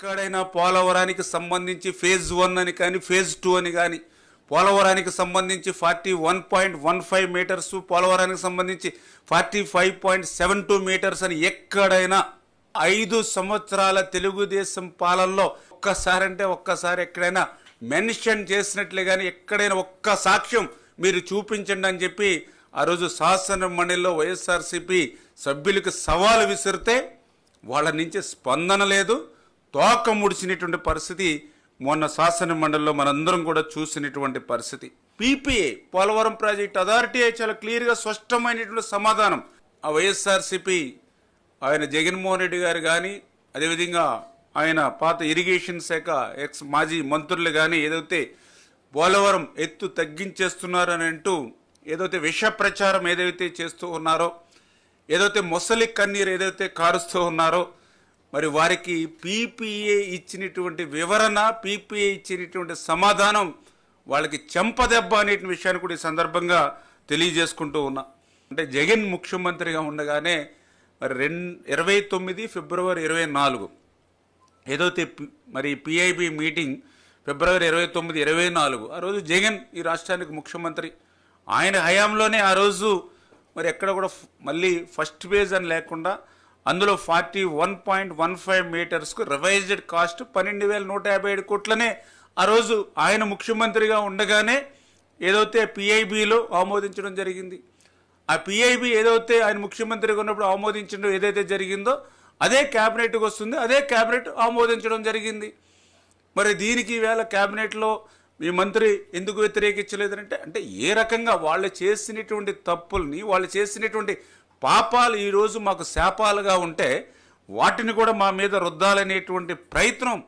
ఎక్కడైనా పోలవరానికి సంబంధించి ఫేజ్ వన్ అని కానీ ఫేజ్ టూ అని కానీ పోలవరానికి సంబంధించి forty one point one five metres పోలవరానికి సంబంధించి forty five point seven two metres అని ఎక్కడైనా ఐదు సంవత్సరాల తెలుగుదేశం పాలనలో ఒక్కసారి అంటే ఒక్కసారి ఎక్కడైనా మెన్షన్ చేసినట్లే కానీ ఎక్కడైనా ఒక్క సాక్ష్యం మీరు చూపించండి అని చెప్పి ఆ రోజు శాసన మండలిలో వైఎస్ఆర్సీపీ సభ్యులకు సవాలు విసిరితే వాళ్ళ నుంచి స్పందన లేదు. తోక ముడిచినటువంటి పరిస్థితి మొన్న శాసన మండలిలో మనందరం కూడా చూసినటువంటి పరిస్థితి. పీపీఏ పోలవరం ప్రాజెక్ట్ అథారిటీ చాలా క్లియర్గా స్పష్టమైనటువంటి సమాధానం. ఆ వైఎస్ఆర్సీపీ ఆయన జగన్మోహన్ రెడ్డి గారు కానీ అదేవిధంగా ఆయన పాత ఇరిగేషన్ శాఖ ఎక్స్ మాజీ మంత్రులు కానీ ఏదైతే పోలవరం ఎత్తు తగ్గించేస్తున్నారని అంటూ ఏదైతే విష ప్రచారం ఏదైతే చేస్తూ ఉన్నారో ఏదైతే మొసలి కన్నీరు ఏదైతే కారుస్తూ ఉన్నారో మరి వారికి పీపీఏ ఇచ్చినటువంటి వివరణ పీపీఏ ఇచ్చినటువంటి సమాధానం వాళ్ళకి చెంపదెబ్బ అనే విషయాన్ని కూడా ఈ సందర్భంగా తెలియజేసుకుంటూ ఉన్నా. అంటే జగన్ ముఖ్యమంత్రిగా ఉండగానే మరి రెండు ఇరవై తొమ్మిది ఫిబ్రవరి ఇరవై నాలుగు ఏదైతే మరి పిఐబి మీటింగ్ ఫిబ్రవరి ఇరవై తొమ్మిది ఇరవై నాలుగు ఆ రోజు జగన్ ఈ రాష్ట్రానికి ముఖ్యమంత్రి. ఆయన హయాంలోనే ఆ రోజు మరి ఎక్కడ కూడా మళ్ళీ ఫస్ట్ పేజ్ అని లేకుండా అందులో forty one point one five మీటర్స్కు revised cost పన్నెండు వేల నూట యాభై ఏడు కోట్లనే ఆ రోజు ఆయన ముఖ్యమంత్రిగా ఉండగానే ఏదైతే పిఐబిలో ఆమోదించడం జరిగింది. ఆ పిఐబి ఏదైతే ఆయన ముఖ్యమంత్రిగా ఉన్నప్పుడు ఆమోదించడం ఏదైతే జరిగిందో అదే క్యాబినెట్కి వస్తుంది అదే క్యాబినెట్ ఆమోదించడం జరిగింది. మరి దీనికి వేళ క్యాబినెట్లో మీ మంత్రి ఎందుకు వ్యతిరేకించలేదంటే అంటే ఏ రకంగా వాళ్ళు చేసినటువంటి తప్పుల్ని వాళ్ళు చేసినటువంటి పాపాలు ఈరోజు మాకు శాపాలుగా ఉంటే వాటిని కూడా మా మీద రుద్దాలనేటువంటి ప్రయత్నం